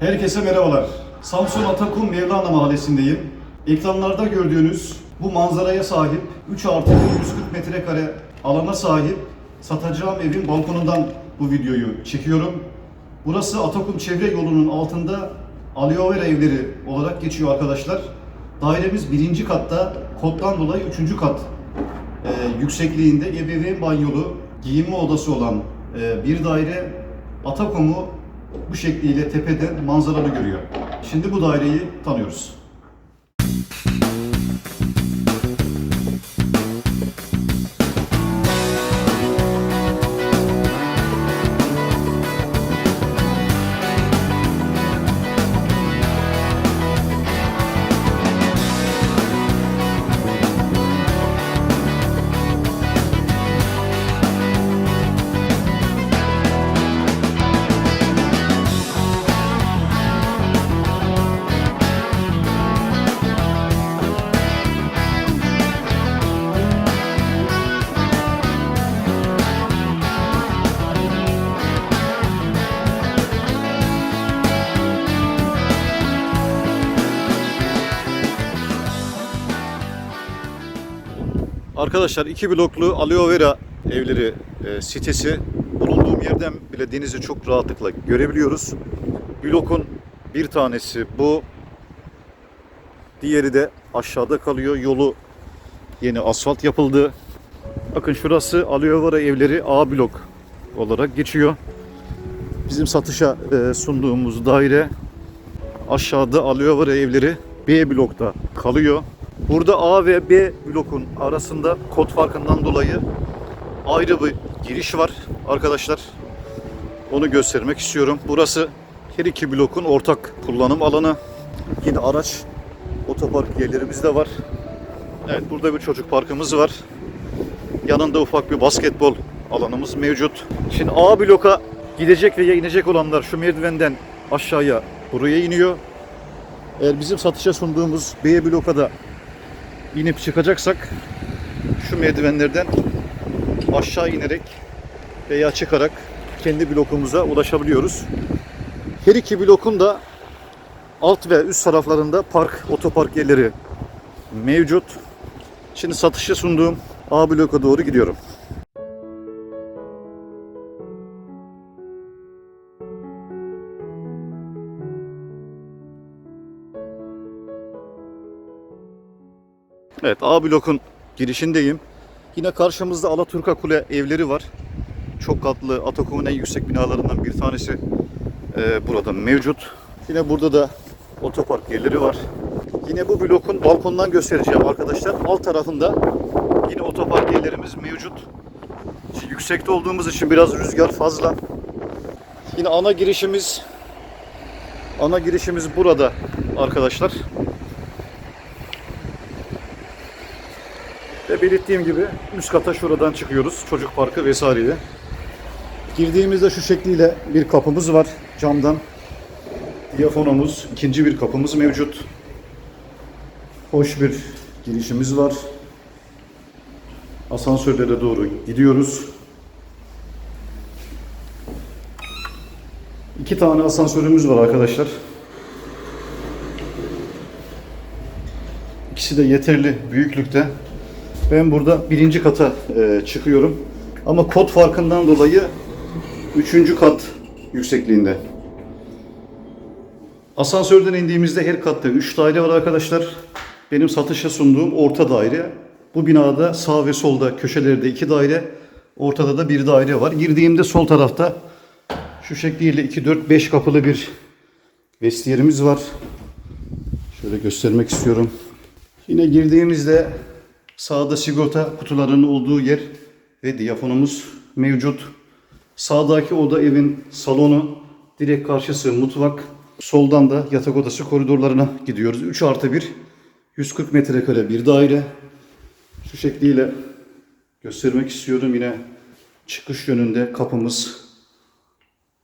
Herkese merhabalar. Samsun Atakum Mevlana Mahallesi'ndeyim. Ekranlarda gördüğünüz bu manzaraya sahip 3 artı 140 metrekare alana sahip satacağım evin balkonundan bu videoyu çekiyorum. Burası Atakum Çevre Yolu'nun altında Aloe evleri olarak geçiyor arkadaşlar. Dairemiz birinci katta, koddan dolayı üçüncü kat e, yüksekliğinde ebeveyn banyolu, giyinme odası olan e, bir daire Atakom'u bu şekliyle tepeden manzaralı görüyor. Şimdi bu daireyi tanıyoruz. Arkadaşlar iki bloklu aloe vera evleri e, sitesi bulunduğum yerden bile denizi çok rahatlıkla görebiliyoruz. Blokun bir tanesi bu. Diğeri de aşağıda kalıyor. Yolu yeni asfalt yapıldı. Bakın şurası aloe vera evleri A blok olarak geçiyor. Bizim satışa e, sunduğumuz daire aşağıda aloe vera evleri B blokta kalıyor. Burada A ve B blokun arasında kod farkından dolayı ayrı bir giriş var arkadaşlar. Onu göstermek istiyorum. Burası her iki blokun ortak kullanım alanı. Yine araç otopark yerlerimiz de var. Evet burada bir çocuk parkımız var. Yanında ufak bir basketbol alanımız mevcut. Şimdi A bloka gidecek veya inecek olanlar şu merdivenden aşağıya buraya iniyor. Eğer bizim satışa sunduğumuz B bloka da inip çıkacaksak şu merdivenlerden aşağı inerek veya çıkarak kendi blokumuza ulaşabiliyoruz. Her iki blokun da alt ve üst taraflarında park, otopark yerleri mevcut. Şimdi satışa sunduğum A bloka doğru gidiyorum. Evet A blokun girişindeyim. Yine karşımızda Alaturka Kule evleri var. Çok katlı Atakum'un en yüksek binalarından bir tanesi e, burada mevcut. Yine burada da otopark yerleri var. Yine bu blokun balkondan göstereceğim arkadaşlar. Alt tarafında yine otopark yerlerimiz mevcut. Şimdi yüksekte olduğumuz için biraz rüzgar fazla. Yine ana girişimiz ana girişimiz burada arkadaşlar. Ve belirttiğim gibi üst kata şuradan çıkıyoruz. Çocuk parkı vesaireyle. Girdiğimizde şu şekliyle bir kapımız var camdan. Diyafonumuz, ikinci bir kapımız mevcut. Hoş bir girişimiz var. Asansörlere doğru gidiyoruz. İki tane asansörümüz var arkadaşlar. İkisi de yeterli büyüklükte. Ben burada birinci kata e, çıkıyorum. Ama kod farkından dolayı üçüncü kat yüksekliğinde. Asansörden indiğimizde her katta 3 daire var arkadaşlar. Benim satışa sunduğum orta daire. Bu binada sağ ve solda köşelerde 2 daire, ortada da bir daire var. Girdiğimde sol tarafta şu şekliyle 2 4 5 kapılı bir vestiyerimiz var. Şöyle göstermek istiyorum. Yine girdiğimizde Sağda sigorta kutularının olduğu yer ve diyafonumuz mevcut. Sağdaki oda evin salonu, direkt karşısı mutfak. Soldan da yatak odası koridorlarına gidiyoruz. 3 artı 1, 140 metrekare bir daire. Şu şekliyle göstermek istiyorum. Yine çıkış yönünde kapımız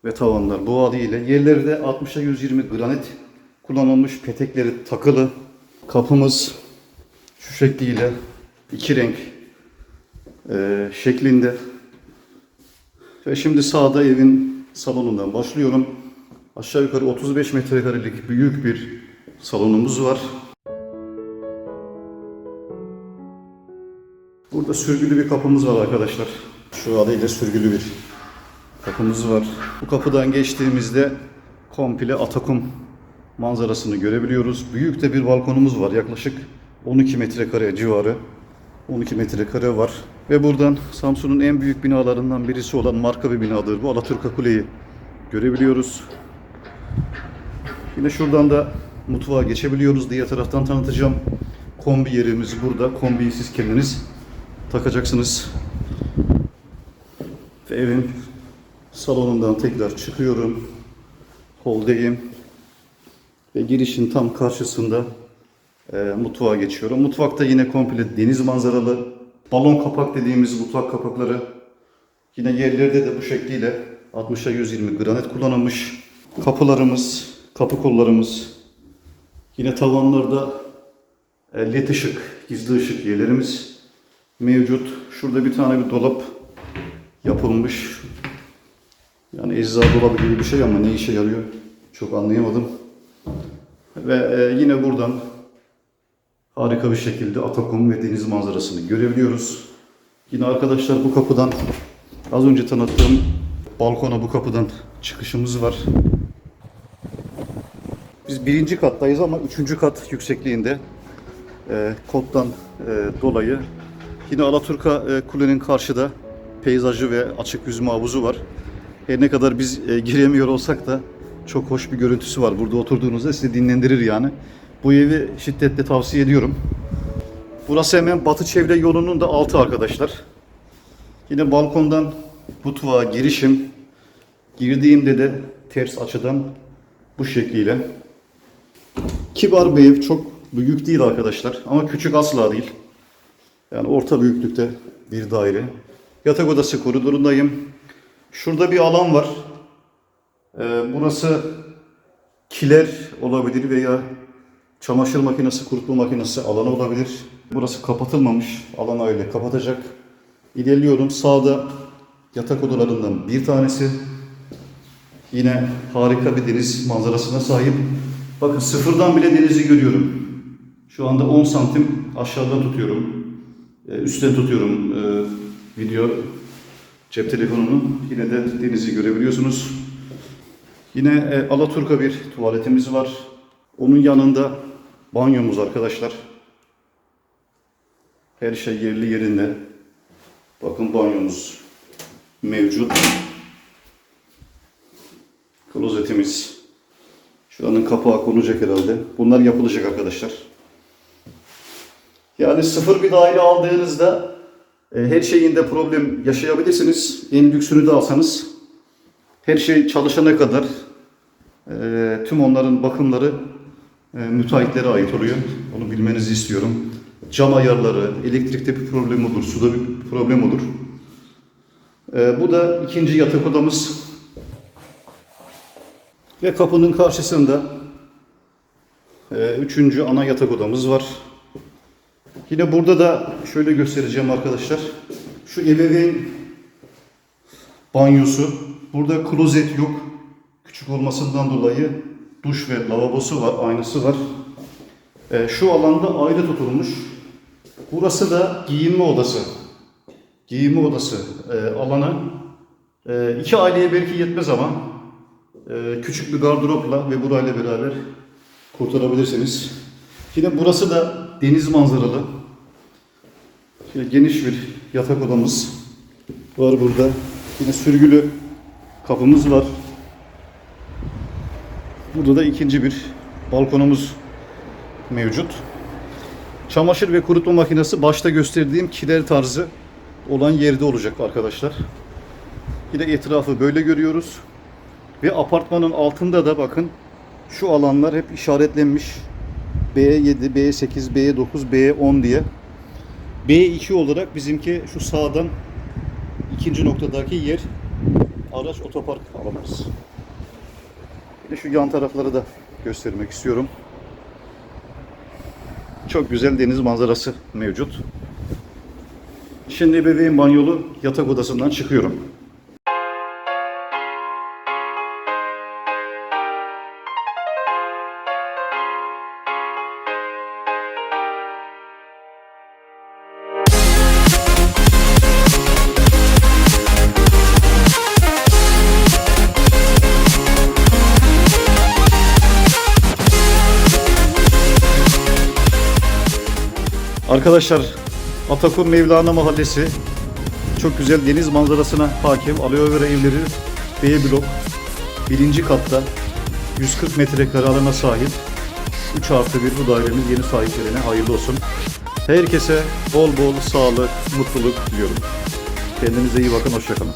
ve tavanlar bu haliyle. Yerleri de 60'a 120 granit kullanılmış petekleri takılı. Kapımız şu şekliyle iki renk e, şeklinde. Ve şimdi sağda evin salonundan başlıyorum. Aşağı yukarı 35 metrekarelik büyük bir salonumuz var. Burada sürgülü bir kapımız var arkadaşlar. Şu adıyla sürgülü bir kapımız var. Bu kapıdan geçtiğimizde komple Atakum manzarasını görebiliyoruz. Büyük de bir balkonumuz var. Yaklaşık 12 metrekare civarı. 12 metrekare var. Ve buradan Samsun'un en büyük binalarından birisi olan marka bir binadır. Bu Alaturka Kule'yi görebiliyoruz. Yine şuradan da mutfağa geçebiliyoruz. Diğer taraftan tanıtacağım. Kombi yerimiz burada. Kombiyi siz kendiniz takacaksınız. Ve evin salonundan tekrar çıkıyorum. Holdeyim. Ve girişin tam karşısında e, mutfağa geçiyorum. Mutfakta yine komple deniz manzaralı. Balon kapak dediğimiz mutfak kapakları. Yine yerlerde de bu şekliyle 60'a 120 granit kullanılmış. Kapılarımız, kapı kollarımız. Yine tavanlarda e, led ışık, gizli ışık yerlerimiz mevcut. Şurada bir tane bir dolap yapılmış. Yani ecza dolabı gibi bir şey ama ne işe yarıyor çok anlayamadım. Ve e, yine buradan harika bir şekilde Atakum ve deniz manzarasını görebiliyoruz. Yine arkadaşlar bu kapıdan az önce tanıttığım balkona bu kapıdan çıkışımız var. Biz birinci kattayız ama üçüncü kat yüksekliğinde e, koddan e, dolayı yine Alaturka e, kulenin karşıda peyzajı ve açık yüzme havuzu var. Her ne kadar biz e, giremiyor olsak da çok hoş bir görüntüsü var. Burada oturduğunuzda sizi dinlendirir yani. Bu evi şiddetle tavsiye ediyorum. Burası hemen Batı Çevre yolunun da altı arkadaşlar. Yine balkondan mutfağa girişim. Girdiğimde de ters açıdan bu şekliyle. Kibar bir ev çok büyük değil arkadaşlar ama küçük asla değil. Yani orta büyüklükte bir daire. Yatak odası koridorundayım. Şurada bir alan var. Ee, burası kiler olabilir veya çamaşır makinesi, kurutma makinesi alanı olabilir. Burası kapatılmamış. Alan öyle kapatacak. İlerliyorum. Sağda yatak odalarından bir tanesi. Yine harika bir deniz manzarasına sahip. Bakın sıfırdan bile denizi görüyorum. Şu anda 10 santim aşağıdan tutuyorum. Ee, üstten tutuyorum ee, video cep telefonunu. Yine de denizi görebiliyorsunuz. Yine e, Alaturka bir tuvaletimiz var. Onun yanında banyomuz arkadaşlar. Her şey yerli yerinde. Bakın banyomuz mevcut. Klozetimiz. Şuranın kapağı konacak herhalde. Bunlar yapılacak arkadaşlar. Yani sıfır bir daire aldığınızda e, her şeyinde problem yaşayabilirsiniz. En lüksünü de alsanız her şey çalışana kadar e, tüm onların bakımları e, müteahhitlere ait oluyor. Onu bilmenizi istiyorum. Cam ayarları, elektrikte bir problem olur, suda bir problem olur. E, bu da ikinci yatak odamız. Ve kapının karşısında e, üçüncü ana yatak odamız var. Yine burada da şöyle göstereceğim arkadaşlar. Şu ebeveyn banyosu. Burada klozet yok. Küçük olmasından dolayı duş ve lavabosu var, aynası var. Ee, şu alanda ayrı tutulmuş. Burası da giyinme odası. Giyinme odası e, alanı. E, iki aileye belki yetmez ama e, küçük bir gardıropla ve burayla beraber kurtarabilirsiniz. Yine burası da deniz manzaralı. Şöyle geniş bir yatak odamız var burada. Yine sürgülü kapımız var. Burada da ikinci bir balkonumuz mevcut. Çamaşır ve kurutma makinesi başta gösterdiğim kiler tarzı olan yerde olacak arkadaşlar. Yine etrafı böyle görüyoruz. Ve apartmanın altında da bakın şu alanlar hep işaretlenmiş. B7, B8, B9, B10 diye. B2 olarak bizimki şu sağdan ikinci noktadaki yer araç otopark alanımız. Bir de şu yan tarafları da göstermek istiyorum. Çok güzel deniz manzarası mevcut. Şimdi bebeğin banyolu yatak odasından çıkıyorum. Arkadaşlar Atakum Mevlana Mahallesi çok güzel deniz manzarasına hakim aloe vera evleri B blok birinci katta 140 metrekare alana sahip 3 artı 1 bu dairemiz yeni sahiplerine hayırlı olsun. Herkese bol bol sağlık, mutluluk diliyorum. Kendinize iyi bakın, hoşçakalın.